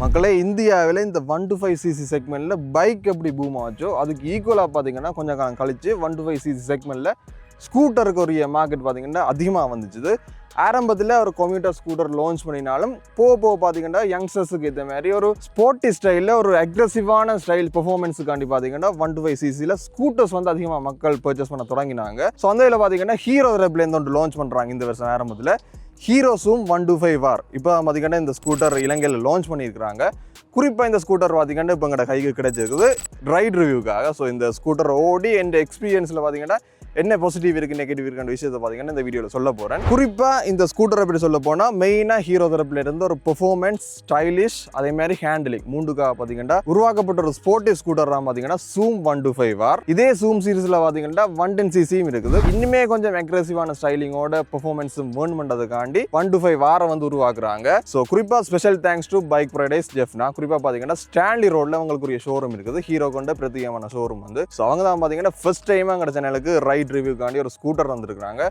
மக்களே இந்தியாவில் இந்த ஒன் டு ஃபைவ் சிசி செக்மெண்ட்டில் பைக் எப்படி பூம் ஆச்சோ அதுக்கு ஈக்குவலாக பார்த்தீங்கன்னா கொஞ்சம் காலம் கழித்து ஒன் டு ஃபைவ் சிசி செக்மெண்ட்டில் ஸ்கூட்டருக்கு மார்க்கெட் பார்த்தீங்கன்னா அதிகமாக வந்துச்சுது. ஆரம்பத்தில் ஒரு கொம்யூட்டர் ஸ்கூட்டர் லான்ச் பண்ணினாலும் போக போக பார்த்தீங்கன்னா யங்ஸ்டர்ஸுக்கு ஏற்ற மாதிரி ஒரு ஸ்போர்ட்டி ஸ்டைலில் ஒரு அக்ரெசிவான ஸ்டைல் பெர்ஃபார்மன்ஸுக்காண்டி பார்த்தீங்கன்னா ஒன் டு ஃபைவ் சிசியில் ஸ்கூட்டர்ஸ் வந்து அதிகமாக மக்கள் பர்ச்சேஸ் பண்ண தொடங்கினாங்க. ஸோ அந்த இதில் பார்த்தீங்கன்னா ஹீரோ ரெப்லேருந்து ஒன்று லான்ச் பண்ணுறாங்க இந்த வருஷம் ஆரம்பத்தில். ஹீரோஸும் ஒன் டூ ஃபைவ் ஆர். இப்போ பார்த்தீங்கன்னா இந்த ஸ்கூட்டர் இலங்கையில் லான்ச் பண்ணியிருக்கிறாங்க. குறிப்பாக இந்த ஸ்கூட்டர் பார்த்தீங்கன்னா இப்போ எங்களோட கைக்கு கிடைச்சிருக்குது. ரைட் ரிவ்யூக்காக ஸோ இந்த ஸ்கூட்டர் ஓடி என் எக்ஸ்பீரியன்ஸில் பார்த்திங்கன்னா என்ன பாசிட்டிவ் இருக்குது நெகட்டிவ் இருக்குன்ற விஷயத்தை பார்த்தீங்கன்னா இந்த வீடியோவில் சொல்ல போகிறேன் குறிப்பாக இந்த ஸ்கூட்டர் எப்படி சொல்ல போனால் மெயினாக ஹீரோ தரப்புல இருந்து ஒரு பெர்ஃபார்மன்ஸ் ஸ்டைலிஷ் அதே மாதிரி ஹேண்டிலிங் மூண்டுக்காக பார்த்தீங்கன்னா உருவாக்கப்பட்ட ஒரு ஸ்போர்ட்டிவ் ஸ்கூட்டர் பார்த்தீங்கன்னா Xoom one two five R இதே சூம் சீரீஸில் பார்த்தீங்கன்னா ஒன் டென் சிசியும் இருக்குது. இன்னுமே கொஞ்சம் அக்ரெசிவான ஸ்டைலிங்கோட பெர்ஃபார்மன்ஸும் வேர்ன் பண்ணுறதுக்காண்டி ஒன் டூ ஃபைவ் ஆரை வந்து உருவாக்குறாங்க. ஸோ குறிப்பாக special thanks to bike ப்ரைடைஸ் Jaffna குறிப்பாக பார்த்தீங்கன்னா ஸ்டான்லி ரோட்டில் அவங்களுக்குரிய ஷோரூம் இருக்குது. ஹீரோ கொண்ட பிரத்யேகமான ஷோரூம் வந்து. ஸோ அவங்க தான் பார்த்தீங்கன்னா ஃபர்ஸ்ட் டைம் எங்கள் சேனலுக்கு ரைட் ரிவ்யூக்காண்டி ஒரு ஸ்கூட்டர் வந்திருக்கிறாங்க.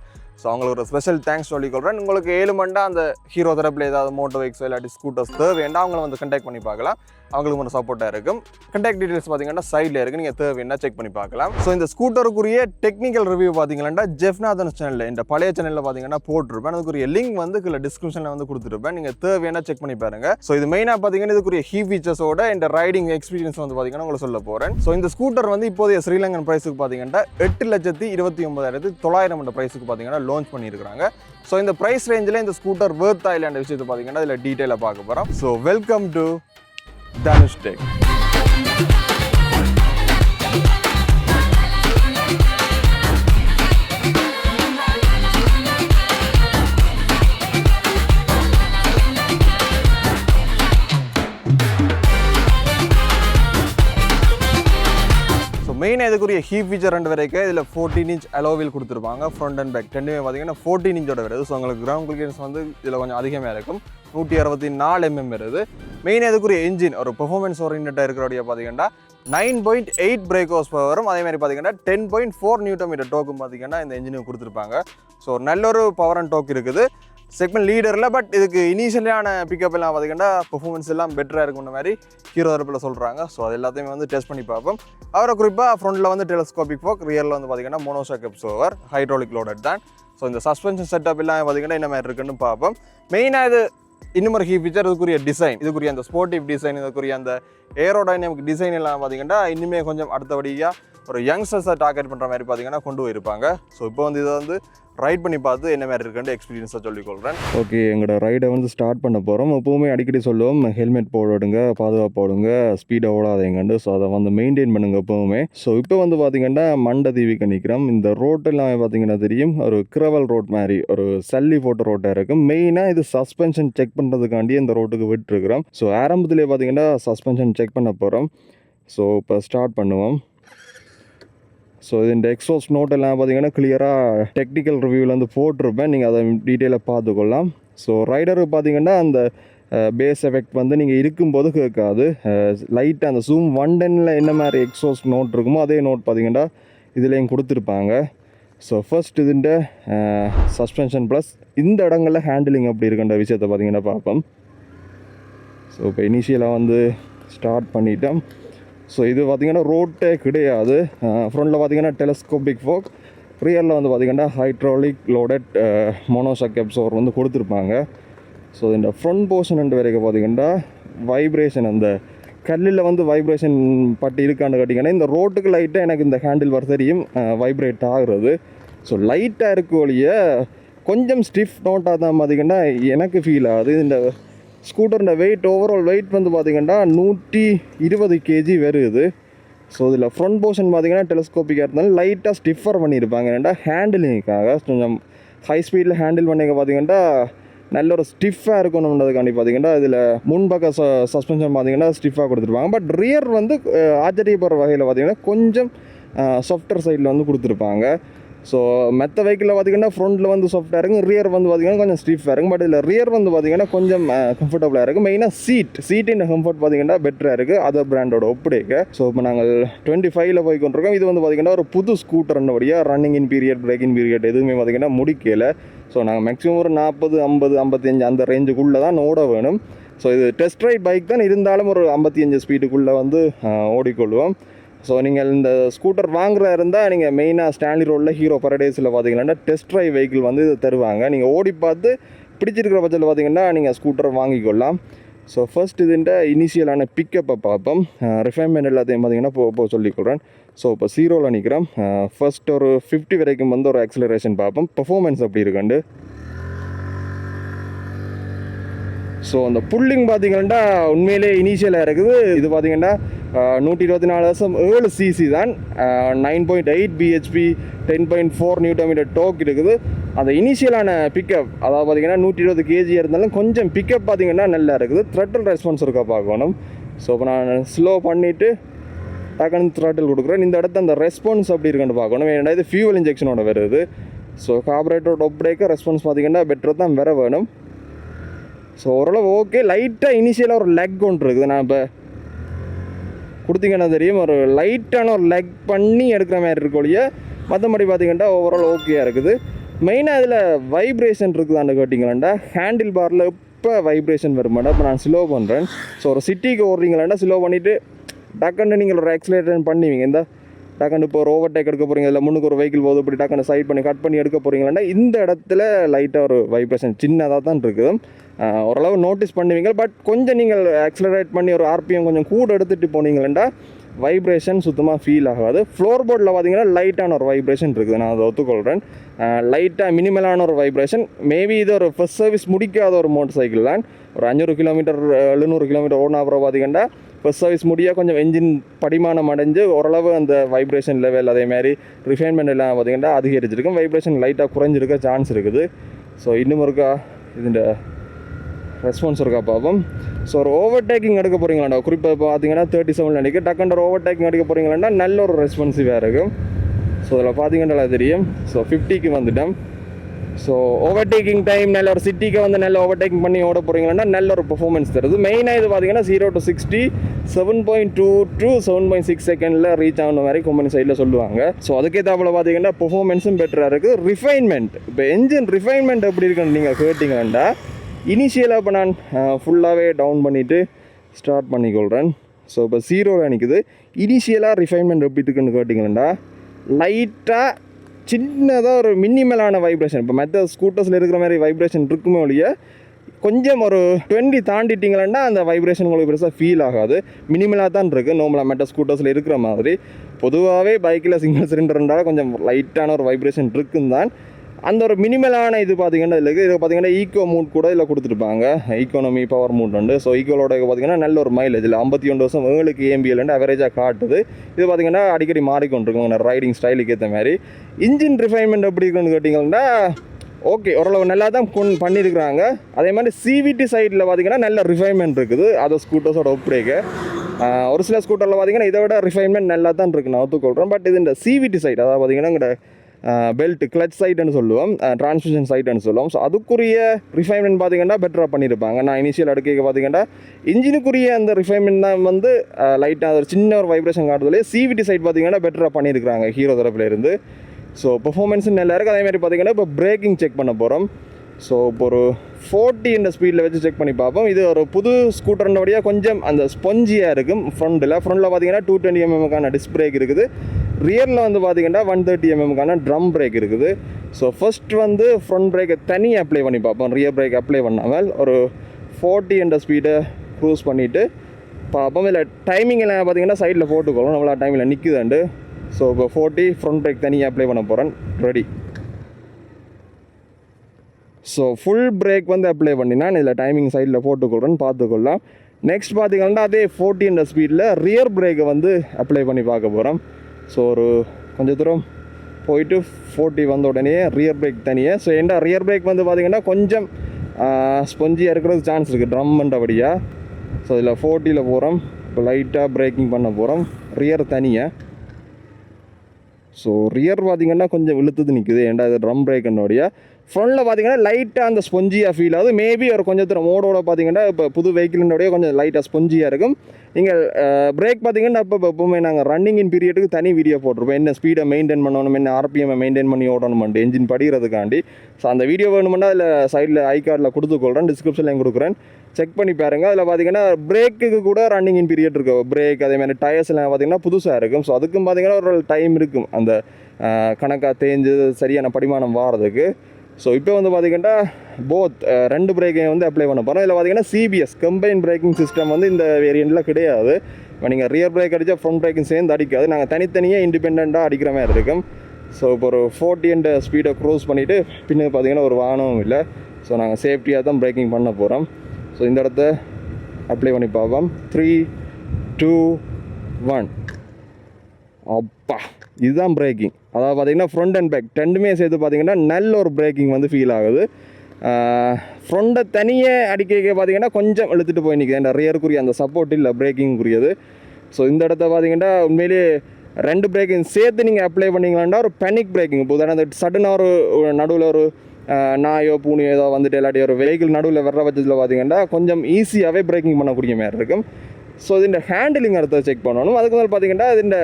ஸோ அவங்களுக்கு ஒரு ஸ்பெஷல் தேங்க்ஸ் சொல்லிக்கொள்கிறேன் உங்களுக்கு ஏழு மண்டா அந்த ஹீரோ தரப்பில் ஏதாவது மோட்டோ பைக்ஸ் இல்லாட்டி ஸ்கூட்டர்ஸ் தேவைன்னா அவங்கள வந்து கண்டாக்ட் பண்ணி பார்க்கலாம். அவங்களுக்கு ஒரு சப்போர்ட்டாக இருக்கும். கண்டாக்ட் டீட்டெயில்ஸ் பார்த்தீங்கன்னா சைடில் இருக்குது நீங்கள் தேவைன்னா செக் பண்ணி பார்க்கலாம். ஸோ இந்த ஸ்கூட்டருக்குரிய டெக்னிக்கல் ரிவ்யூ பார்த்தீங்கன்னா ஜெஃப்நாதன் சேனலில் இந்த பழைய சேனலில் பார்த்தீங்கன்னா போட்டிருப்பேன். அதுக்குரிய லிங்க் வந்து கீழே டிஸ்கிரிப்ஷனில் வந்து கொடுத்துருப்பேன். நீங்கள் தேவைன்னா செக் பண்ணி பாருங்க. ஸோ இது மெயினாக பார்த்தீங்கன்னா இதுக்குரிய ஹீ ஃபீச்சர்ஸோட இந்த ரைடிங் எக்ஸ்பீரியன்ஸ் வந்து பார்த்தீங்கன்னா உங்களுக்கு சொல்ல போகிறேன் ஸோ இந்த ஸ்கூட்டர் வந்து இப்போதைய ஸ்ரீலங்கன் ப்ரைஸுக்கு பார்த்தீங்கன்னா எட்டு லட்சத்தி இருபத்தி ஒன்பதாயிரத்தி தொள்ளாயிரம் என்ற ப்ரைஸுக்கு பார்த்தீங்கன்னா லான்ச் பண்ணியிருக்கிறாங்க. ஸோ இந்த ப்ரைஸ் ரேஞ்சில் இந்த ஸ்கூட்டர் வேர்த் ஆயிலாண்ட விஷயத்தை பார்த்தீங்கன்னா இதில் டீட்டெயிலாக பார்க்க போகிறோம் so welcome to Dhanush tech மெயினாக மெயின் இதுக்குரிய ஹீ ஃபீச்சர் ரெண்டு வரைக்கும் இதில் ஃபோர்டீன் இன்ச் அலோவில் கொடுத்துருப்பாங்க. ஃப்ரண்ட் அண்ட் பேக் ரெண்டுமே பார்த்தீங்கன்னா ஃபோர்டீன் இன்ச்சோட வருது ஸோ உங்களுக்கு கிரவுண்ட் கிளியரன்ஸ் வந்து இதில் கொஞ்சம் அதிகமாக இருக்கும். நூற்றி அறுபத்தி நாலு எம்எம் வருது. மெயின் இதுக்குரிய இன்ஜின் ஒரு பெர்ஃபார்மன்ஸ் ஓரியன்டாக இருக்கிறோடைய பார்த்தீங்கன்னா nine point eight brake horse வரும். அதே மாதிரி பார்த்தீங்கன்னா ten point four newton metre டோக்கும் பார்த்தீங்கன்னா இந்த இன்ஜினுக்கு கொடுத்துருப்பாங்க. ஸோ நல்ல ஒரு பவர் அண்ட் டோக் இருக்குது. செக்மெண்ட் லீடரில் பட் இதுக்கு இனிஷியலான பிக்கப் எல்லாம் பார்த்துக்கிட்டா பெர்ஃபார்மன்ஸ் எல்லாம் பெட்டராக இருக்குன்ற மாதிரி ஹீரோ தரப்பில் சொல்கிறாங்க ஸோ அது எல்லாத்தையுமே வந்து டெஸ்ட் பண்ணி பார்ப்போம். அவரை குறிப்பாக ஃப்ரண்ட்டில் வந்து டெலஸ்கோபிக் ஃபோக் ரியரில் வந்து பார்த்தீங்கன்னா மோனோஷாக் ஓவர் ஹைட்ரோலிக் லோடட் தான். ஸோ இந்த சஸ்பென்ஷன் செட்டப் எல்லாம் பார்த்திங்கன்னா என்ன மாதிரி இருக்குன்னு பார்ப்போம். மெயினாக இது இன்னும் ஒரு ஹீ ஃபீச்சர் இதுக்குரிய டிசைன் இதுக்குரிய அந்த ஸ்போர்ட்டிவ் டிசைன் இதுக்குரிய அந்த ஏரோடைனமிக் டிசைன் எல்லாம் பார்த்திங்கன்னா இன்னுமே கொஞ்சம் அடுத்தபடியாக ஒரு யங்ஸ்டர்ஸை டார்கெட் பண்ணுற மாதிரி பார்த்தீங்கன்னா கொண்டு போயிருப்பாங்க. ஸோ இப்போ வந்து இதை வந்து ரைட் பண்ணி பார்த்து என்ன மாதிரி இருக்குன்னு எக்ஸ்பீரியன்ஸாக சொல்லிக்கொள்கிறேன் ஓகே எங்களோட ரைடை வந்து ஸ்டார்ட் பண்ண போகிறோம் எப்போவுமே அடிக்கடி சொல்லுவோம் ஹெல்மெட் போடுங்க பாதுகாப்பு போடுங்க ஸ்பீடை ஓடாதீங்கண்டு ஸோ அதை வந்து மெயின்டைன் பண்ணுங்க எப்போவுமே. ஸோ இப்போ வந்து பார்த்தீங்கன்னா மண்டை தீவிக்கு நிற்கிறோம் இந்த ரோட்டெல்லாம் பார்த்தீங்கன்னா தெரியும். ஒரு கிரவல் ரோட் மாதிரி ஒரு சல்லி போட்ட ரோட்டாக இருக்கும். மெயினாக இது சஸ்பென்ஷன் செக் பண்ணுறதுக்காண்டி இந்த ரோட்டுக்கு விட்டுருக்குறோம். ஸோ ஆரம்பத்திலே பார்த்தீங்கன்னா சஸ்பென்ஷன் செக் பண்ண போகிறோம் ஸோ இப்போ ஸ்டார்ட் பண்ணுவோம். ஸோ இந்த எக்ஸோஸ் நோட் எல்லாம் பார்த்தீங்கன்னா கிளியராக டெக்னிக்கல் ரிவ்யூவில் வந்து போட்டிருப்பேன். நீங்கள் அதை டீட்டெயிலாக பார்த்துக்கொள்ளலாம். ஸோ ரைடருக்கு பார்த்தீங்கன்னா அந்த பேஸ் எஃபெக்ட் வந்து நீங்கள் இருக்கும்போது கேட்காது. லைட்டாக அந்த ஜூம் ஒன் டென்னில் என்ன மாதிரி எக்ஸோஸ் நோட் இருக்குமோ அதே நோட் பார்த்தீங்கன்னா இதுலேயும் கொடுத்துருப்பாங்க. ஸோ ஃபர்ஸ்ட் இதுண்ட சஸ்பென்ஷன் ப்ளஸ் இந்த இடங்களில் ஹேண்டிலிங் அப்படி இருக்கின்ற விஷயத்தை பார்த்தீங்கன்னா பார்ப்போம். ஸோ இப்போ இனிஷியலாக வந்து ஸ்டார்ட் பண்ணிட்டோம். ஸோ இது பார்த்தீங்கன்னா ரோட்டே கிடையாது. ஃப்ரண்ட்டில் பார்த்திங்கன்னா டெலஸ்கோபிக் ஃபோக் ரியரில் வந்து பார்த்திங்கன்னா ஹைட்ராலிக் லோடட் மோனோஷாக் சோர் வந்து கொடுத்துருப்பாங்க. ஸோ இந்த ஃப்ரண்ட் போர்ஷன் ரெண்டு வரைக்கும் பார்த்தீங்கன்னா வைப்ரேஷன் அந்த கல்லில் வந்து வைப்ரேஷன் பட்டு இருக்கான்னு கேட்டிங்கன்னா இந்த ரோட்டுக்கு லைட்டாக எனக்கு இந்த ஹேண்டில் வர தெரியும். வைப்ரேட் ஆகுறது. ஸோ லைட்டாக இருக்க ஒழிய கொஞ்சம் ஸ்டிஃப் நோட்டாக தான் பார்த்தீங்கன்னா எனக்கு ஃபீல் ஆகுது. இந்த ஸ்கூட்டரோட வெயிட் ஓவரால் வெயிட் வந்து பார்த்திங்கன்னா நூற்றி இருபது கேஜி வருது. ஸோ இதில் ஃப்ரண்ட் போர்ஷன் பார்த்தீங்கன்னா டெலிஸ்கோப்பிக்காக இருந்தாலும் லைட்டாக ஸ்டிஃபர் பண்ணியிருப்பாங்க. ஏன்டா ஹேண்டிலிங்காக கொஞ்சம் ஹை ஸ்பீடில் ஹேண்டில் பண்ணிக்க பார்த்தீங்கன்னா நல்ல ஒரு ஸ்டிஃபாக இருக்கணுன்றதுக்காண்டி பார்த்தீங்கன்னா இதில் முன்பக்க ச சஸ்பென்ஷன் பார்த்தீங்கன்னா ஸ்டிஃபாக கொடுத்துருப்பாங்க. பட் ரியர் வந்து ஆச்சரியப்படுற வகையில் பார்த்தீங்கன்னா கொஞ்சம் சாஃப்ட்வேர் சைடில் வந்து கொடுத்துருப்பாங்க. ஸோ மெத்த வெஹிக்கிளில் பார்த்தீங்கன்னா ஃப்ரண்ட்டில் வந்து சாஃப்டாக இருக்கும் ரியர் வந்து பார்த்தீங்கன்னா கொஞ்சம் ஸ்டீஃபாக இருக்கும். பட் இதில் ரியர் வந்து பார்த்தீங்கன்னா கொஞ்சம் கம்ஃபர்டபுளாக இருக்குது மெயினாக சீட் சீட்டின் கம்ஃபர்ட் பார்த்தீங்கன்னா பெட்டராக இருக்குது அதர் பிராண்டோட ஒப்படைக்க ஸோ இப்போ நாங்கள் டுவெண்ட்டி ஃபைவ்ல போய் கொண்டிருக்கோம். இது வந்து பார்த்தீங்கன்னா ஒரு புது ஸ்கூட்டர்னபடியாக running in period breaking period எதுவுமே பார்த்தீங்கன்னா முடிக்கல. ஸோ நாங்கள் மேக்ஸிமம் ஒரு நாற்பது ஐம்பது ஐம்பத்தஞ்சு அந்த ரேஞ்சுக்குள்ளே தான் ஓட வேணும். ஸோ இது டெஸ்ட் ரைட் பைக் தான். இருந்தாலும் ஒரு ஐம்பத்தி அஞ்சு ஸ்பீடுக்குள்ளே வந்து ஓடிக்கொள்வோம். ஸோ நீங்கள் இந்த ஸ்கூட்டர் வாங்குறதா இருந்தால் நீங்கள் மெயினாக ஸ்டான்லி ரோடில் ஹீரோ பரடேஸில் பார்த்தீங்கன்னா டெஸ்ட் ட்ரைவ் வெஹிக்கிள் வந்து இது தருவாங்க. நீங்கள் ஓடி பார்த்து பிடிச்சிருக்கிற பட்சத்தில் பார்த்தீங்கன்னா நீங்கள் ஸ்கூட்டர் வாங்கிக்கொள்ளலாம். ஸோ ஃபஸ்ட் இதுன்ற இனிஷியலான பிக்கப்பை பார்ப்போம். ரிஃபைன்மெண்ட் எல்லாத்தையும் பார்த்தீங்கன்னா இப்போ இப்போ சொல்லிக்கொள்கிறேன் ஸோ இப்போ சீரோவில் நிற்கிறோம் ஃபர்ஸ்ட் ஒரு ஃபிஃப்டி வரைக்கும் வந்து ஒரு ஆக்சிலரேஷன் பார்ப்போம். பர்ஃபார்மன்ஸ் அப்படி இருக்குண்டு ஸோ அந்த புல்லிங் பார்த்தீங்கன்னா உண்மையிலே இனிஷியலாக இருக்குது. இது பார்த்தீங்கன்னா நூற்றி இருபத்தி நாலு வருஷம் ஏழு சிசி தான். Nine point eight BHP ten point four newton metre torque இருக்குது. அந்த இனிஷியலான பிக்கப் அதாவது பார்த்தீங்கன்னா நூற்றி இருபது கேஜி இருந்தாலும் கொஞ்சம் பிக்கப் பார்த்தீங்கன்னா நல்லா இருக்குது. த்ரெட்டல் ரெஸ்பான்ஸ் இருக்கா பார்க்கணும். ஸோ இப்போ நான் ஸ்லோ பண்ணிவிட்டு டக்குன்னு த்ராட்டில் கொடுக்குறேன். இந்த இடத்த அந்த ரெஸ்பான்ஸ் அப்படி இருக்குன்னு பார்க்கணும். ஏன்னா இது ஃபியூவல் இன்ஜெக்ஷனோட வருது. ஸோ கார்பரேட்டரோட ஒப்ரேக்க ரெஸ்பான்ஸ் பார்த்தீங்கன்னா பெட்டர் தான் வேறு வேணும். ஸோ ஓரளவு ஓகே லைட்டாக இனிஷியலாக ஒரு லெக் ஒன்று இருக்குது. நான் இப்போ கொடுத்தீங்கன்னா தெரியும்? ஒரு லைட்டான ஒரு லெக் பண்ணி எடுக்கிற மாதிரி இருக்கொழிய மற்றபடி பார்த்தீங்கன்னா ஓவரால் ஓகேயாக இருக்குது. மெயினாக இதில் வைப்ரேஷன் இருக்குதான்னு கேட்டிங்களாண்டா? ஹேண்டில் பாரில் இப்போ வைப்ரேஷன் வருமாண்டா? இப்போ நான் ஸ்லோ பண்ணுறேன் ஸோ ஒரு சிட்டிக்கு ஓடுறீங்களாண்டா? ஸ்லோ பண்ணிவிட்டு டக்குன்னு நீங்கள் ஒரு ஆக்சிலேட்டர் பண்ணுவீங்க. இந்த டக்குன்னு இப்போ ஒரு ஓவர்டேக் எடுக்க போகிறீங்க இல்லை முன்னுக்கு ஒரு வெஹிக்கிள் போகுது. இப்படி டக்குன்னு சைட் பண்ணி கட் பண்ணி எடுக்க போகிறீங்களாண்டா இந்த இடத்துல லைட்டாக ஒரு வைப்ரேஷன் சின்னதாக தான் இருக்குது ஓரளவு நோட்டீஸ் பண்ணுவீங்க. பட் கொஞ்சம் நீங்கள் ஆக்சிலரேட் பண்ணி ஒரு ஆர்பிஎம் கொஞ்சம் கூட எடுத்துகிட்டு போனீங்களா வைப்ரேஷன் சுத்தமாக ஃபீல் ஆகாது. ஃப்ளோர் போர்டில் பார்த்தீங்கன்னா லைட்டான ஒரு வைப்ரேஷன் இருக்குது. நான் அதை ஒத்துக்கொள்கிறேன் லைட்டாக மினிமலான ஒரு வைப்ரேஷன் மேபி இது ஒரு ஃபஸ்ட் சர்வீஸ் முடிக்காத ஒரு மோட்டர் சைக்கிள் தான் ஒரு அஞ்சூறு கிலோமீட்டர் எழுநூறு கிலோமீட்டர் ஓடினா அப்புறம் பார்த்தீங்கன்னா ஃபர்ஸ்ட் சர்வீஸ் முடிய கொஞ்சம் என்ஜின் படிமானம் அடைஞ்சு ஓரளவு அந்த வைப்ரேஷன் லெவல் அதே மாதிரி ரிஃபைன்மெண்ட் எல்லாம் பார்த்தீங்கன்னா அதிகரிச்சிருக்கும். வைப்ரேஷன் லைட்டாக குறைஞ்சிருக்க சான்ஸ் இருக்குது. ஸோ இன்னும் இருக்கா? இதுண்ட ரெஸ்பான்ஸ் இருக்கா பார்ப்போம் ஸோ ஒரு ஓவர்டேக்கிங் எடுக்க போகிறீங்களாண்டா குறிப்பாக இப்போ பார்த்தீங்கன்னா தேர்ட்டி செவன் நினைக்க டக்குன்ற ஒரு ஓவர்டேக்கிங் எடுக்க போகிறீங்களாண்டா நல்ல ஒரு ரெஸ்பான்சிவாக இருக்கும். ஸோ அதில் பார்த்தீங்கன்னா தெரியும். ஸோ ஃபிஃப்டிக்கு வந்துட்டேன். ஸோ ஓவர்டேக்கிங் டைம் நல்ல ஒரு சிட்டிக்கு வந்து நல்ல ஓவர்டேக்கிங் பண்ணி ஓட போகிறீங்கன்னா நல்ல ஒரு பெர்ஃபார்மன்ஸ் தருது. மெயினாக இது பார்த்தீங்கன்னா zero to sixty seven point two to seven point six செகண்டில் ரீச் ஆகணும் மாதிரி கம்பெனி சைடில் சொல்லுவாங்க. ஸோ அதுக்கே தாப்பில் பார்த்தீங்கன்னா பெர்ஃபார்மன்ஸும் பெட்டராக இருக்குது ரிஃபைன்மெண்ட் இப்போ என்ஜின் ரிஃபைன்மெண்ட் எப்படி இருக்குன்னு நீங்கள் கேட்டிங்கன்னா இனிஷியலாக இப்போ நான் ஃபுல்லாகவே டவுன் பண்ணிவிட்டு ஸ்டார்ட் பண்ணிக்கொள்கிறேன் ஸோ இப்போ ஜீரோவில் நிற்குது இனிஷியலாக ரிஃபைன்மெண்ட் எப்படி இருக்குன்னு கேட்டிங்கன்னா லைட்டாக சின்னதாக ஒரு மினிமலான வைப்ரேஷன் இப்போ மற்ற ஸ்கூட்டர்ஸில் இருக்கிற மாதிரி வைப்ரேஷன் இருக்குமே ஒழிய கொஞ்சம் ஒரு டுவெண்ட்டி தாண்டிட்டிங்களா அந்த வைப்ரேஷன் உங்களுக்கு பெருசாக ஃபீல் ஆகாது. மினிமலாக தான் இருக்குது நார்மலாக மெட்ட ஸ்கூட்டர்ஸில் இருக்கிற மாதிரி. பொதுவாகவே பைக்கில் சிங்கிள் சிலிண்டர்ன்றால் கொஞ்சம் லைட்டான ஒரு வைப்ரேஷன் இருக்குன்னு தான். அந்த ஒரு மினிமலான இது பார்த்தீங்கன்னா இதில் இருக்குது இது பார்த்தீங்கன்னா ஈக்கோ மூட் கூட இதில் கொடுத்துருப்பாங்க. ஈக்கோனமி பவர் மூட் உண்டு ஸோ ஈக்கோலோட பார்த்தீங்கன்னா நல்ல ஒரு மைலேஜ் இல்லை ஐம்பத்தி ஒன்று வருஷம் ஏழுக்கு ஏம்பிஎல் அவரேஜாக காட்டுது. இது பார்த்தீங்கன்னா அடிக்கடி மாறிக்கொண்டிருக்கும். ரைடிங் ஸ்டைலுக்கு ஏற்ற மாதிரி. இன்ஜின் ரிஃபைன்மெண்ட் எப்படி இருக்குன்னு கேட்டிங்கன்னா ஓகே ஓரளவு நல்லா தான் கொண் பண்ணியிருக்கிறாங்க. அதே மாதிரி சிவிடி சைடில் பார்த்தீங்கன்னா நல்ல ரிஃபைன்மெண்ட் இருக்குது. அதை ஸ்கூட்டர்ஸோட ஒப்படைக்க ஒரு சில ஸ்கூட்டரில் பார்த்தீங்கன்னா இதை விட ரிஃபைன்மெண்ட் நல்லா தான் இருக்குது நான் ஒத்துக்கொள்கிறேன் பட் இது இந்த சிவிடி சைட் அதாவது பார்த்தீங்கன்னா இங்கே பெல்ட் கிளச் சைட்டுன்னு சொல்லுவோம். டிரான்ஸ்மிஷன் சைட்டுன்னு சொல்லுவோம். ஸோ அதுக்குரிய ரிஃபைன்மெண்ட் பார்த்தீங்கன்னா பெட்டராக பண்ணியிருப்பாங்க. நான் இனிஷியல் அடுக்கைக்கு பார்த்தீங்கன்னா இன்ஜினுக்குரிய அந்த ரிஃபைன்மெண்ட் தான் வந்து லைட்டாக ஒரு சின்ன ஒரு வைப்ரேஷன் காட்டுறதுலேயே சிவிடி சைட் பார்த்தீங்கன்னா பெட்டராக பண்ணியிருக்கிறாங்க ஹீரோ தரப்புல இருந்து. ஸோ பெர்ஃபார்மன்ஸும் நல்லா இருக்குது அதே மாதிரி பார்த்திங்கன்னா இப்போ பிரேக்கிங் செக் பண்ண போகிறோம் ஸோ இப்போ ஒரு ஃபோர்ட்டி இந்த ஸ்பீடில் வச்சு செக் பண்ணி பார்ப்போம். இது ஒரு புது ஸ்கூட்டர்னபடியாக கொஞ்சம் அந்த ஸ்பொஞ்சியாக இருக்கும் ஃப்ரண்ட்டில் ஃப்ரண்ட்டில் பார்த்தீங்கன்னா டூ டுவெண்ட்டி எம்எம்க்கான டிஸ்க் பிரேக் இருக்குது. ரியரில் வந்து பார்த்தீங்கன்னா ஒன் தேர்ட்டி எம்எம்க்கான ட்ரம் பிரேக் இருக்குது. ஸோ ஃபர்ஸ்ட் வந்து ஃப்ரண்ட் பிரேக்கை தனியாக அப்ளை பண்ணி பார்ப்போம். ரியர் பிரேக் அப்ளை பண்ணாமல் ஒரு ஃபோர்ட்டி என்ற ஸ்பீடை க்ரூஸ் பண்ணிவிட்டு பார்ப்போம். இல்லை டைமிங் எல்லாம் பார்த்தீங்கன்னா சைடில் போட்டுக்கொள்ளும் நம்மளா டைமில் நிற்குதாண்டு ஸோ இப்போ ஃபோர்ட்டி ஃப்ரண்ட் பிரேக் தனியாக அப்ளை பண்ண போகிறேன் ரெடி ஸோ ஃபுல் பிரேக் வந்து அப்ளை பண்ணினா இதில் டைமிங் சைடில் போட்டுக்கொள்கிறேன் பார்த்துக்கொள்ளலாம். நெக்ஸ்ட் பார்த்தீங்கன்னா அதே ஃபோர்ட்டின்ற ஸ்பீடில் ரியர் பிரேக்கை வந்து அப்ளை பண்ணி பார்க்க போகிறோம் ஸோ ஒரு கொஞ்சம் தூரம் போயிட்டு ஃபோர்ட்டி வந்த உடனே ரியர் பிரேக் தனியாக ஸோ ஏன்டா ரியர் பிரேக் வந்து பார்த்தீங்கன்னா கொஞ்சம் ஸ்பொஞ்சியாக இருக்கிறது சான்ஸ் இருக்குது ட்ரம்ன்றபடியாக ஸோ இதில் ஃபோர்ட்டியில் போகிறோம் இப்போ லைட்டாக பிரேக்கிங் பண்ண போகிறோம் ரியர் தனியாக ஸோ ரியர் பார்த்தீங்கன்னா கொஞ்சம் இழுத்துது நிற்குது ஏன்டா இது ட்ரம் பிரேக்கனுடைய ஃப்ரண்ட்டில் பார்த்தீங்கன்னா லைட்டாக அந்த ஸ்பொஞ்சியாக ஃபீல் ஆகுது. மேபி ஒரு கொஞ்சம் தூரம் மோடோட பார்த்தீங்கன்னா இப்போ புது வெஹிக்கிளினுடைய கொஞ்சம் லைட்டாக ஸ்பொஞ்சியாக இருக்கும். நீங்கள் பிரேக் பார்த்தீங்கன்னா இப்போ எப்பவுமே நாங்கள் ரன்னிங் இன் பீரியடுக்கு தனி வீடியோ போட்டிருப்போம். என்ன ஸ்பீடை மெயின்டைன் பண்ணணும் என்ன ஆர்பிஎம் மெயின்டைன் பண்ணி ஓடணுமெண்டு என்ஜின் படிக்கிறதுக்காண்டி. ஸோ அந்த வீடியோ வேணுமெண்டா அதில் சைடில் ஐ கார்டில் கொடுத்துக்கொள்கிறேன் டிஸ்கிரிப்ஷன்லையும் கொடுக்குறேன். செக் பண்ணி பாருங்கள் அதில் பார்த்தீங்கன்னா பிரேக்குக்கு கூட ரன்னிங் இன் பீரியட் இருக்கும் பிரேக் அதே மாதிரி பார்த்தீங்கன்னா புதுசாக இருக்கும். ஸோ அதுக்கும் பார்த்தீங்கன்னா ஒரு டைம் இருக்கும். அந்த கணக்காக தேஞ்சு சரியான படிமானம் வாரதுக்கு. ஸோ இப்போ வந்து பார்த்திங்கன்னா போத் ரெண்டு பிரேக்கிங் வந்து அப்ளை பண்ண போகிறோம் இதில் பார்த்திங்கன்னா சிபிஎஸ் கம்பைன் பிரேக்கிங் சிஸ்டம் வந்து இந்த வேரியண்ட்டில் கிடையாது. இப்போ நீங்கள் ரியர் பிரேக் அடித்தா ஃப்ரண்ட் பிரேக்கும் சேர்ந்து அடிக்காது. நாங்கள் தனித்தனியாக இண்டிபெண்ட்டாக அடிக்கிற மாதிரி இருக்கும். ஸோ இப்போ ஒரு ஃபோர்ட்டி அண்ட் ஸ்பீடை க்ரோஸ் பண்ணிவிட்டு பின்ன பார்த்திங்கன்னா ஒரு வாகனமும் இல்லை. ஸோ நாங்கள் சேஃப்டியாக தான் பிரேக்கிங் பண்ண போகிறோம் ஸோ இந்த இடத்த அப்ளை பண்ணி பார்ப்போம். த்ரீ டூ ஒன் அப்பா. இதுதான் பிரேக்கிங் அதாவது பார்த்தீங்கன்னா ஃப்ரண்ட் அண்ட் பேக் ரெண்டுமே சேர்த்து பார்த்திங்கன்னா நல்ல ஒரு பிரேக்கிங் வந்து ஃபீல் ஆகுது. ஃப்ரண்ட்டை தனியே அடிக்க பார்த்தீங்கன்னா கொஞ்சம் இழுத்துட்டு போய் நிற்கிது ஏன்னா ரியருக்குரிய அந்த சப்போர்ட் இல்லை பிரேக்கிங்குரியது ஸோ இந்த இடத்த பார்த்தீங்கன்னா உண்மையிலேயே ரெண்டு பிரேக்கிங் சேர்த்து நீங்கள் அப்ளை பண்ணிங்களாண்டா ஒரு பேனிக் பிரேக்கிங் இப்போ அந்த சடனாக ஒரு நடுவில் ஒரு நாயோ பூனியோ ஏதோ வந்துட்டு இல்லாட்டி ஒரு வெஹிக்கிள் நடுவில் வர்ற பட்சத்தில் பார்த்திங்கன்னா கொஞ்சம் ஈஸியாகவே பிரேக்கிங் பண்ணக்கூடிய மாதிரி இருக்கும். ஸோ இந்த ஹேண்டிலிங் அடுத்த செக் பண்ணணும். அதுக்கு மேலே பார்த்தீங்கன்னா இந்த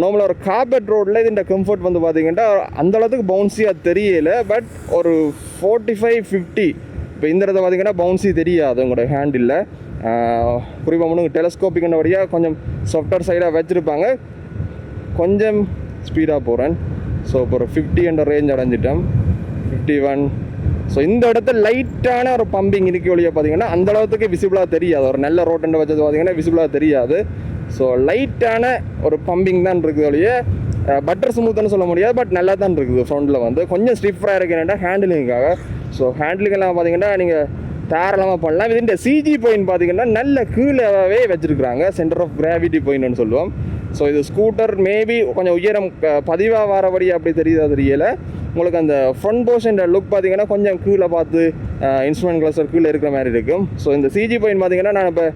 நார்மலாக ஒரு கார்பெட் ரோடில் இதுன்ற கம்ஃபர்ட் வந்து பார்த்திங்கன்னா அந்தளவுக்கு பவுன்ஸியாக தெரியலை பட் ஒரு ஃபோர்ட்டி ஃபைவ் ஃபிஃப்டி இப்போ இந்த இடத்த பார்த்தீங்கன்னா பவுன்ஸி தெரியாது உங்களோட ஹேண்டில் குறிப்பாக முன்னுக்கு டெலஸ்கோப்பிக்கின்ற வழியாக கொஞ்சம் சாஃப்ட்வேர் சைடாக வச்சுருப்பாங்க. கொஞ்சம் ஸ்பீடாக போகிறேன் ஸோ இப்போ ஒரு ஃபிஃப்டி என்ற ரேஞ்ச் அடைஞ்சிட்டேன். ஃபிஃப்டி ஒன் ஸோ இந்த இடத்துல லைட்டான ஒரு பம்பிங் இருக்க வழியாக பார்த்தீங்கன்னா அந்த அளவுக்கு விசிபிளாக தெரியாது. ஒரு நல்ல ரோட்டுன்ற வச்சது பார்த்தீங்கன்னா விசிபிளாக தெரியாது. ஸோ லைட்டான ஒரு பம்பிங் தான் இருக்குது ஒழிய பட்டர் ஸ்மூத்துன்னு சொல்ல முடியாது பட் நல்லா தான் இருக்குது ஃப்ரண்டில் வந்து. கொஞ்சம் ஸ்டிஃபாக இருக்குன்னா ஹேண்டிலிங்காக ஸோ ஹேண்டிலிங்கெல்லாம் பார்த்தீங்கன்னா நீங்கள் தாராளமாக பண்ணலாம். இதுன்ற சிஜி பாயிண்ட் பார்த்தீங்கன்னா நல்ல கீழவே வச்சுருக்குறாங்க. சென்டர் ஆஃப் கிராவிட்டி பாயிண்ட்னு சொல்லுவோம். ஸோ இது ஸ்கூட்டர் மேபி கொஞ்சம் உயரம் பதிவாக வரபடி அப்படி தெரியுதா தெரியலை. உங்களுக்கு அந்த ஃப்ரண்ட் போர்ஷன் லுக் பார்த்தீங்கன்னா கொஞ்சம் கீழே பார்த்து இன்ஸ்ட்ருமெண்ட் கிளாஸர் கீழே இருக்கிற மாதிரி இருக்கும். ஸோ இந்த சிஜி பாயிண்ட் பார்த்தீங்கன்னா நான் இப்போ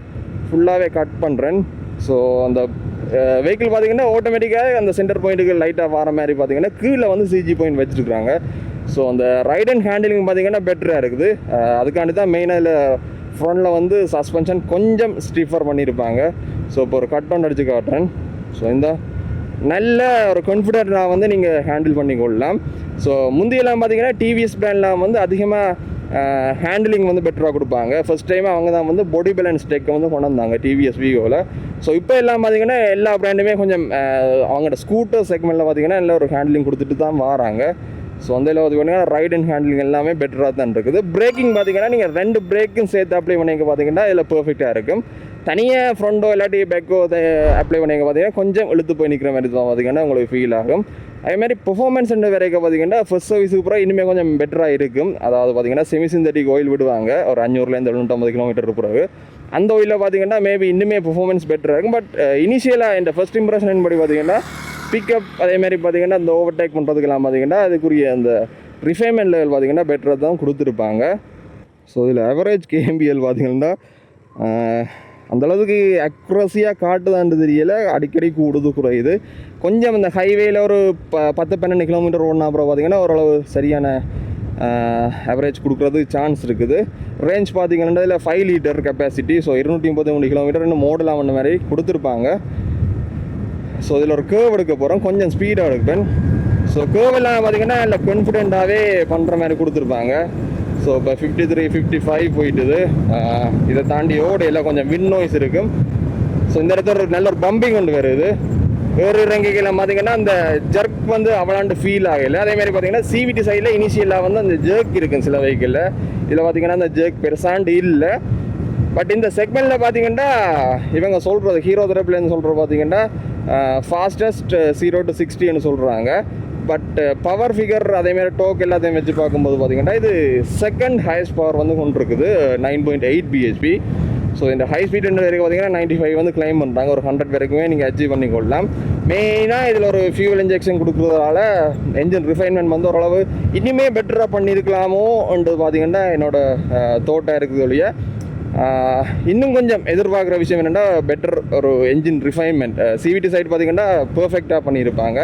ஃபுல்லாகவே கட் பண்ணுறேன் ஸோ அந்த வெஹிக்கிள் பார்த்தீங்கன்னா ஆட்டோமேட்டிக்காக அந்த சென்டர் பாயிண்ட்டுக்கு லைட்டாக வர மாதிரி பார்த்தீங்கன்னா கீழே வந்து சிஜி பாயிண்ட் வச்சுருக்காங்க ஸோ அந்த ரைட் அண்ட் ஹேண்டிலிங் பார்த்தீங்கன்னா பெட்டராக இருக்குது. அதுக்காண்டி தான் மெயினாக இதில் ஃப்ரண்டில் வந்து சஸ்பென்ஷன் கொஞ்சம் ஸ்டிஃபர் பண்ணியிருப்பாங்க ஸோ இப்போ ஒரு கட் ஒன்று அடிச்சு காட்டுறேன். ஸோ இந்த நல்ல ஒரு கான்ஃபிடென்ட்டாக வந்து நீங்கள் ஹேண்டில் பண்ணி கொள்ளலாம். ஸோ முந்தியெல்லாம் பார்த்தீங்கன்னா டிவிஎஸ் பிராண்ட்லாம் வந்து அதிகமாக ஹேண்டிலிங் வந்து பெட்டராக கொடுப்பாங்க. ஃபஸ்ட் டைம் அவங்க தான் வந்து பாடி பேலன்ஸ் டெக்கை வந்து கொண்டு வந்தாங்க டிவிஎஸ் விவோவில் ஸோ இப்போ எல்லாம் பார்த்தீங்கன்னா எல்லா ப்ராண்டுமே கொஞ்சம் அவங்களோட ஸ்கூட்டர் செக்மெண்ட்டில் பார்த்தீங்கன்னா எல்லாம் ஒரு ஹேண்டிலிங் கொடுத்துட்டு தான் வராங்க. ஸோ அந்த இதில் பார்த்தீங்கன்னா ரைட் அண்ட் ஹேண்டிலிங் எல்லாமே பெட்டராக தான் இருக்குது. பிரேக்கிங் பார்த்தீங்கன்னா நீங்கள் ரெண்டு பிரேக்கும் சேர்த்து அப்ளை பண்ணிங்க பார்த்தீங்கன்னா இதில் பர்ஃபெக்டாக இருக்கும். தனியாக ஃப்ரண்டோ இல்லாட்டி பேக்கோ அதை அப்ளை பண்ணிங்க பார்த்தீங்கன்னா கொஞ்சம் இழுத்து போய் நிற்கிற மாதிரி தான் பார்த்தீங்கன்னா உங்களுக்கு ஃபீல் ஆகும். அதேமாதிரி மாதிரி பெர்ஃபார்மன்ஸ் வரைக்கும் பார்த்தீங்கன்னா ஃபர்ஸ்ட் சர்வீஸுக்கு அப்புறம் இனிமேல் கொஞ்சம் பெட்டராக இருக்கும். அதாவது பார்த்தீங்கன்னா செமி சிந்தட்டிக் ஆயில் விடுவாங்க. ஒரு அஞ்சூறுலேருந்து எழுநூற்றம்பது கிலோமீட்டர் பிறகு. அந்த ஆயிலில் பார்த்தீங்கன்னா மேபி இன்னுமே பெர்ஃபார்மன்ஸ் பெட்டராக இருக்கும். பட் இனிஷியலாக இந்த ஃபஸ்ட் இம்ப்ரெஷன் படி பார்த்தீங்கன்னா பிக்கப் அதேமாதிரி பார்த்தீங்கன்னா அந்த ஓவர்டேக் பண்ணுறதுக்கெல்லாம் பார்த்தீங்கன்னா அதுக்குரிய அந்த ரிஃபைன்மெண்ட் லெவல் பார்த்தீங்கன்னா பெட்டராக தான் கொடுத்துருப்பாங்க. ஸோ இதில் ஆவரேஜ் கேஎம்பிஎல் பார்த்தீங்கன்னா அந்தளவுக்கு அக்ரஸியாக அளவுக்கு அக்யூரஸியாக காட்டுதான்னு தெரியல. அடிக்கடி கூடுது குறையுது. கொஞ்சம் இந்த ஹைவேயில் ஒரு ப பத்து பன்னெண்டு கிலோமீட்டர் ஓடினா அப்புறம் பார்த்தீங்கன்னா ஓரளவு சரியான ஆவரேஜ் கொடுக்குறது சான்ஸ் இருக்குது. ரேஞ்ச் பார்த்தீங்கன்னா இதில் ஃபைவ் லிட்டர் கெப்பாசிட்டி ஸோ இருநூற்றி முப்பத்தி மூணு கிலோமீட்டர் இன்னும் மோடலாம் பண்ண மாதிரி கொடுத்துருப்பாங்க. ஸோ இதில் ஒரு கேர்வ் எடுக்க போகிறோம் கொஞ்சம் ஸ்பீடாக எடுப்பேன். ஸோ கேர்வ் எல்லாம் பார்த்தீங்கன்னா இல்லை கான்ஃபிடென்ட்டாகவே பண்ணுற மாதிரி கொடுத்துருப்பாங்க. ஸோ இப்போ ஃபிஃப்டி த்ரீ ஃபிஃப்டி ஃபைவ் போயிட்டுது இதை தாண்டி ஓடையில் கொஞ்சம் வின் நோய்ஸ் இருக்கும். ஸோ இந்த இடத்துல ஒரு நல்ல ஒரு பம்பிங் கொண்டு வருது. வேறு இறங்கிக்கெல்லாம் பார்த்தீங்கன்னா அந்த ஜர்க் வந்து அவளாண்டு ஃபீல் ஆகலை. அதே மாதிரி பார்த்தீங்கன்னா சிவிடி சைடில் இனிஷியலாக வந்து அந்த ஜர்க் இருக்கும் சில வெஹிக்கிளில் இதில் பார்த்தீங்கன்னா அந்த ஜர்க் பெருசாண்டு இல்லை. பட் இந்த செக்மெண்ட்டில் பார்த்தீங்கன்னா இவங்க சொல்கிறது ஹீரோ தரப்புலேருந்து சொல்கிறது பார்த்தீங்கன்னா ஃபாஸ்டஸ்ட் ஜீரோ டு சிக்ஸ்டின்னு சொல்கிறாங்க பட் பவர் ஃபிகர் அதேமாரி டோக் எல்லாத்தையும் வச்சு பார்க்கும்போது பார்த்தீங்கன்னா இது செகண்ட் ஹையஸ்ட் பவர் வந்து கொண்டு இருக்குது nine point eight BHP so இந்த ஹை ஸ்பீட் வரைக்கும் பார்த்தீங்கன்னா நைன்ட்டி ஃபைவ் வந்து கிளைம் பண்ணுறாங்க ஒரு ஹண்ட்ரட் வரைக்குமே நீங்கள் அச்சீவ் பண்ணிக்கொள்ளலாம். மெயினாக இதில் ஒரு ஃபியூவல் இன்ஜெக்ஷன் கொடுக்குறதால என்ஜின் ரிஃபைன்மெண்ட் வந்து ஓரளவு இனிமே பெட்டராக பண்ணியிருக்கலாமோன்றது பார்த்தீங்கன்னா என்னோட தோட்டம் இருக்குது ஒழிய. இன்னும் கொஞ்சம் எதிர்பார்க்குற விஷயம் என்னென்னா பெட்டர் ஒரு என்ஜின் ரிஃபைன்மெண்ட் சிவிடி சைடு பார்த்தீங்கன்னா பர்ஃபெக்டாக பண்ணியிருப்பாங்க.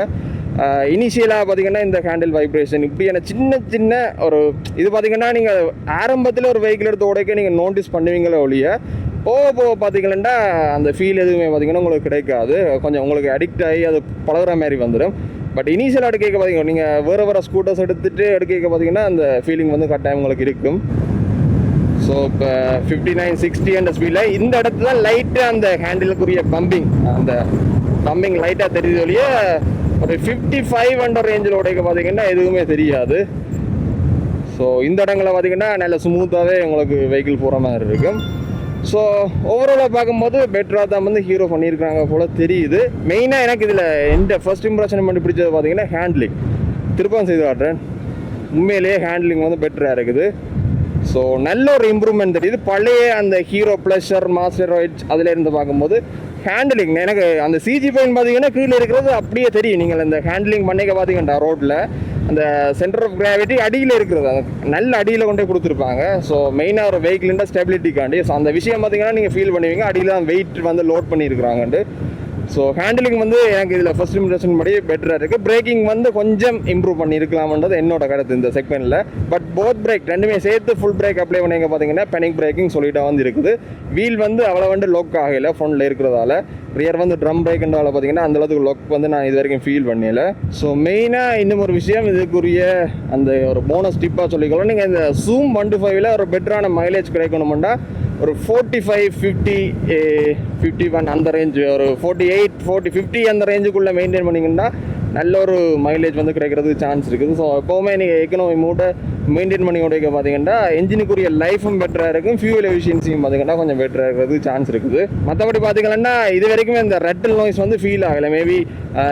இனிஷியலாக பார்த்தீங்கன்னா இந்த ஹேண்டில் வைப்ரேஷன் இப்படியான சின்ன சின்ன ஒரு இது பார்த்தீங்கன்னா நீங்கள் ஆரம்பத்தில் ஒரு வெஹிக்கிள் எடுத்து உடைக்க நீங்கள் நோட்டீஸ் பண்ணுவீங்களே ஒழிய போக போக பார்த்திங்கன்னா அந்த ஃபீல் எதுவுமே பார்த்தீங்கன்னா உங்களுக்கு கிடைக்காது. கொஞ்சம் உங்களுக்கு அடிக்ட் ஆகி அது பழகுற மாதிரி வந்துடும் பட் இனிஷியல் எடுக்க பார்த்தீங்கன்னா நீங்கள் வேறு வேறு ஸ்கூட்டர்ஸ் எடுத்துகிட்டு எடுக்க பார்த்தீங்கன்னா அந்த ஃபீலிங் வந்து கட்டாயம் உங்களுக்கு இருக்கும். ஸோ இப்போ ஃபிஃப்டி நைன் சிக்ஸ்டி அந்த ஸ்பீடில் இந்த இடத்துல லைட்டாக அந்த ஹேண்டிலுக்குரிய பம்பிங் அந்த பம்பிங் லைட்டாக தெரியுது ஒழிய ஒரு ஃபிஃப்டி ஃபைவ் ஹண்ட்ரட் ரேஞ்சில் உடைக்க பார்த்தீங்கன்னா எதுவுமே தெரியாது. ஸோ இந்த இடங்களில் பார்த்தீங்கன்னா நல்ல ஸ்மூத்தாகவே உங்களுக்கு வெஹிக்கிள் போகிற மாதிரி இருக்கும். ஸோ ஓவராலாக பார்க்கும்போது பெட்டராக தான் வந்து ஹீரோ பண்ணியிருக்கிறாங்க போல் தெரியுது. மெயினாக எனக்கு இதில் எந்த ஃபர்ஸ்ட் இம்ப்ரெஷன் பண்ணி பிடிச்சது பார்த்தீங்கன்னா ஹேண்ட்லிங் திருப்பம் செய்து காட்டுறேன் உண்மையிலேயே ஹேண்ட்லிங் வந்து பெட்டராக இருக்குது. ஸோ நல்ல ஒரு இம்ப்ரூவ்மெண்ட் தெரியுது. பழைய அந்த ஹீரோ ப்ளஷர் மாஸ்டர் ரைட்ஸ் அதில் இருந்து பார்க்கும்போது ஹேண்டிலிங் எனக்கு அந்த சிஜி பெயின் பார்த்தீங்கன்னா கீழே இருக்கிறது அப்படியே தெரியும். நீங்கள் இந்த ஹேண்டிலிங் பண்ணிக்க பார்த்தீங்கன்னா ரோட்டில் அந்த சென்டர் ஆஃப் கிராவிட்டி அடியில் இருக்கிறது. அந்த நல்ல அடியில் கொண்டு போய் கொடுத்துருப்பாங்க. ஸோ மெயினாக ஒரு வெஹிக்கிள்ன்ற ஸ்டெபிலிட்டிக்காண்டி ஸோ அந்த விஷயம் பார்த்தீங்கன்னா நீங்கள் ஃபீல் பண்ணுவீங்க. அடியில் தான் வெயிட் வந்து லோட் பண்ணியிருக்கிறாங்கன்ட்டு. ஸோ ஹேண்டிலிங் வந்து எனக்கு இதில் ஃபஸ்ட் இம்ப்ரெஷன் படி பெட்டராக இருக்குது பிரேக்கிங் வந்து கொஞ்சம் இம்ப்ரூவ் பண்ணியிருக்கலாம்ன்றது என்னோட கருத்து இந்த செக்மெண்ட்டில் பட் போத் பிரேக் ரெண்டுமே சேர்த்து ஃபுல் பிரேக் அப்ளை பண்ணிங்க பார்த்தீங்கன்னா பெனிக் பிரேக்கிங் சொல்லிட்டா வந்து இருக்குது. வீல் வந்து அவ்வளோ வந்து லோக் ஆகலை ஃப்ரண்டில் இருக்கிறதால. ரியர் வந்து ட்ரம் பிரேக்ன்றால பார்த்தீங்கன்னா அந்த அளவுக்கு லொக் வந்து நான் இது வரைக்கும் ஃபீல் பண்ணல. ஸோ மெயினாக இன்னும் ஒரு விஷயம் இதுக்குரிய அந்த ஒரு போனஸ் டிப்பாக சொல்லிக்கலாம் நீங்கள் இந்த சூம் ஒன் டு ஃபைவ்ல ஒரு பெட்டரான மைலேஜ் கிடைக்கணுமெண்டா ஒரு forty five fifty fifty one அந்த ரேஞ்சு ஒரு ஃபோர்ட்டி எயிட் ஃபோர்ட்டி ஃபிஃப்டி அந்த ரேஞ்சுக்குள்ளே மெயின்டைன் பண்ணிங்கன்னா நல்ல ஒரு மைலேஜ் வந்து கிடைக்கிறதுக்கு சான்ஸ் இருக்குது. ஸோ எப்போவுமே நீங்கள் எக்கனாமி மூட்டை மெயின்டைன் பண்ணி உடைக்க பார்த்தீங்கன்னா என்ஜினுக்குரிய லைஃபும் பெட்டராக இருக்கும் ஃபியூல் எஃபிஷியன்சியும் பார்த்தீங்கன்னா கொஞ்சம் பெட்டராக இருக்கிறதுக்கு சான்ஸ் இருக்குது. மற்றபடி பார்த்தீங்கன்னா இது வரைக்குமே இந்த ரெட்டல் நாய்ஸ் வந்து ஃபீல் ஆகலை. மேபி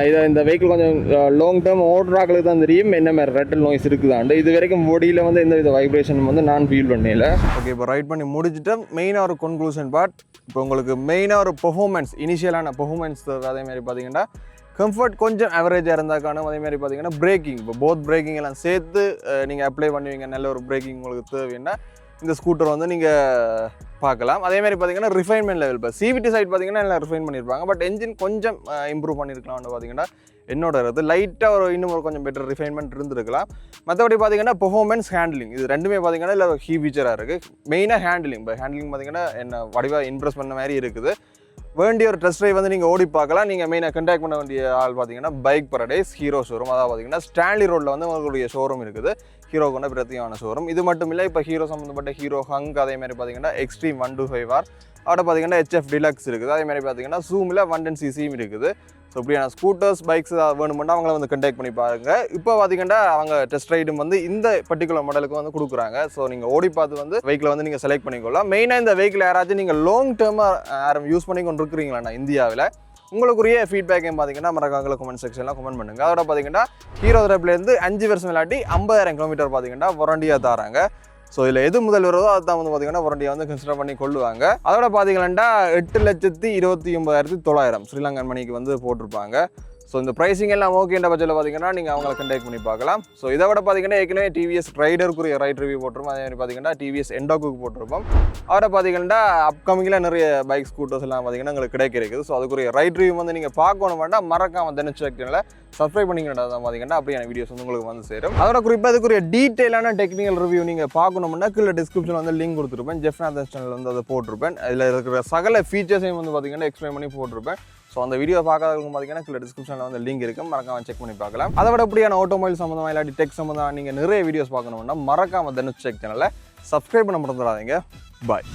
இதை இந்த வெஹிக்கிள் கொஞ்சம் லாங் டேர்ம் ஓடுறாக்களுக்கு தான் தெரியும். என்ன மாதிரி ரெட்டல் நாய்ஸ் இருக்குதாண்டு இது வரைக்கும் பொடியில் வந்து எந்த வித வைப்ரேஷன் வந்து நான் ஃபீல் பண்ணல. ஓகே இப்போ ரைட் பண்ணி முடிச்சுட்டு மெயினாக ஒரு கன்க்ளூஷன் பார்ட் இப்போ உங்களுக்கு மெயினாக ஒரு பெர்ஃபார்மன்ஸ் இனிஷியலான பெர்ஃபார்மன்ஸ் அதே மாதிரி பார்த்தீங்கன்னா கம்ஃபர்ட் கொஞ்சம் ஆவரேஜாக இருந்தால் காணும். அதே மாதிரி பார்த்தீங்கன்னா பிரேக்கிங் இப்போ போத் பிரேக்கிங் எல்லாம் சேர்த்து நீங்கள் அப்ளை பண்ணுவீங்க. நல்ல ஒரு பிரேக்கிங் உங்களுக்கு தேவைன்னா இந்த ஸ்கூட்டர் வந்து நீங்கள் பார்க்கலாம். அதே மாதிரி பார்த்தீங்கன்னா ரிஃபைன்மெண்ட் லெவல் இப்போ சிவிடி சைட் பார்த்தீங்கன்னா நல்லா ரிஃபைன் பண்ணியிருப்பாங்க பட் என்ஜின் கொஞ்சம் இம்ப்ரூவ் பண்ணியிருக்கலாம்னு பார்த்தீங்கன்னா என்னோட இது லைட்டாக ஒரு இன்னும் ஒரு கொஞ்சம் பெட்டர் ரிஃபைன்மெண்ட் இருந்திருக்கலாம். மற்றபடி பார்த்தீங்கன்னா பெர்ஃபார்மன்ஸ் ஹேண்ட்லிங் இது ரெண்டுமே பார்த்தீங்கன்னா இல்லை ஹீ ஃபீச்சராக இருக்குது மெயினாக ஹேண்ட்லிங் இப்போ ஹேண்ட்லிங் பார்த்தீங்கன்னா என்ன வடிவாக இம்ப்ரெஸ் பண்ண மாதிரி இருக்குது. வேண்டிய ஒரு டெஸ்ட் ட்ரைவ் வந்து நீங்கள் ஓடி பார்க்கலாம். நீங்கள் மெயினாக கண்டாக்ட் பண்ண வேண்டிய ஆள் பார்த்தீங்கன்னா பைக் பரடைஸ் ஹீரோ ஷோரூம் அதாவது பார்த்தீங்கன்னா ஸ்டான்லி ரோட்டில் வந்து உங்களுடைய ஷோரூம் இருக்குது. ஹீரோ கொண்ட பிரத்தியமான ஷோரூம் இது மட்டும் இல்லை இப்போ ஹீரோ சம்மந்தப்பட்ட ஹீரோ ஹங்க் அதே மாதிரி பார்த்தீங்கன்னா Xtreme one two five R அதோட பார்த்தீங்கன்னா ஹெச்எஃப் டிலக்ஸ் இருக்குது. அதே மாதிரி பார்த்தீங்கன்னா ஜூமில் ஒன் டென் சிசியும் இருக்குது. ஸோ இப்படியான ஸ்கூட்டர்ஸ் பைக்ஸ் வேணுமெண்டா அவங்கள வந்து கண்டெக்ட் பண்ணி பாருங்க. இப்போ பார்த்தீங்கன்னா அவங்க டெஸ்ட் ரைடும் வந்து இந்த பர்டிகுலர் மாடலுக்கு வந்து கொடுக்குறாங்க. ஸோ நீங்கள் ஓடி பார்த்து வந்து வெஹிக்கிளை வந்து நீங்கள் செலக்ட் பண்ணிக்கொள்ளலாம். மெயினாக இந்த வெஹிக்கிள் யாராச்சும் நீங்கள் லாங் டேர்மாக யாரும் யூஸ் பண்ணி கொண்டு இருக்கிறீங்களாண்ணா இந்தியாவில்? உங்களுக்குரிய ஃபீட்பேக்கையும் பார்த்தீங்கன்னா மறக்காங்கள கமெண்ட் செக்ஷனில் கமெண்ட் பண்ணுங்க. அதோட பார்த்தீங்கன்னா ஹீரோ தரப்புலேருந்து அஞ்சு வருஷம் விளையாட்டி ஐம்பதாயிரம் கிலோமீட்டர் பார்த்தீங்கன்னா வாரண்டியாக தராங்க. ஸோ இதில் எது முதல் வருதோ அதுதான் வந்து பார்த்தீங்கன்னா வாரண்டியை வந்து கன்சிடர் பண்ணி கொள்ளுவாங்க. அதோட பார்த்தீங்கன்னா எட்டு லட்சத்தி இருபத்தி ஒன்பதாயிரத்தி தொள்ளாயிரம் ஸ்ரீலங்கன் மணிக்கு வந்து போட்டிருப்பாங்க. ஸோ இந்த ப்ரைஸிங் எல்லாம் ஓகேன்ற பட்சத்தில் பார்த்தீங்கன்னா நீங்கள் அவங்கள கண்டெக்ட் பண்ணி பார்க்கலாம். ஸோ இதை விட பார்த்தீங்கன்னா ஏற்கனவே டிவிஎஸ் ரைடருக்குரிய ரைட் ரிவ்யூ போட்டிருப்போம். அதே மாதிரி பார்த்தீங்கன்னா டிவிஎஸ் எண்டோக்கு போட்டிருப்போம். அவரை பார்த்தீங்கன்னா அப்கமிங்கில் நிறைய பைக் ஸ்கூட்டர்ஸ் எல்லாம் பார்த்தீங்கன்னா உங்களுக்கு கிடைக்க இருக்குது. ஸோ அதுக்குரிய ரைட் ரிவ்யூ வந்து நீங்கள் பார்க்கணும் வேண்டாம் மறக்காம தினச்சு சேனலை சப்ஸ்கிரைப் பண்ணிக்கிட்டா தான் பார்த்தீங்கன்னா அப்படியான வீடியோஸ் வந்து உங்களுக்கு வந்து சேரும். அதோட குறிப்பாக அதுக்குரிய டீட்டெயிலான டெக்னிக்கல் ரிவ்யூ நீங்கள் பார்க்கணும்னா கீழே டிஸ்கிரிப்ஷனில் வந்து லிங்க் கொடுத்துருப்பேன். ஜெஃப்நாதன் சேனல் வந்து அதை போட்டிருப்பேன். அதில் இருக்கிற சகல ஃபீச்சர்ஸையும் வந்து பார்த்தீங்கன்னா எக்ஸ்பிளைன் பண்ணி போட்டிருப்பேன். ஸோ அந்த வீடியோ பார்க்காதவங்க பார்த்தீங்கன்னா கீழே டிஸ்கிரிப்ஷனில் வந்து லிங்க் இருக்கும் மறக்காம செக் பண்ணி பார்க்கலாம். அதை விட அப்படியான ஆட்டோமொபைல் சம்மந்தமாக இல்லாட்டி டெக் சம்மந்தமாக நீங்கள் நிறைய வீடியோஸ் பார்க்கணும்னா மறக்காம தனுஷ் செக் சேனலை சப்ஸ்கிரைப் பண்ண மறந்துடாதீங்க பாய்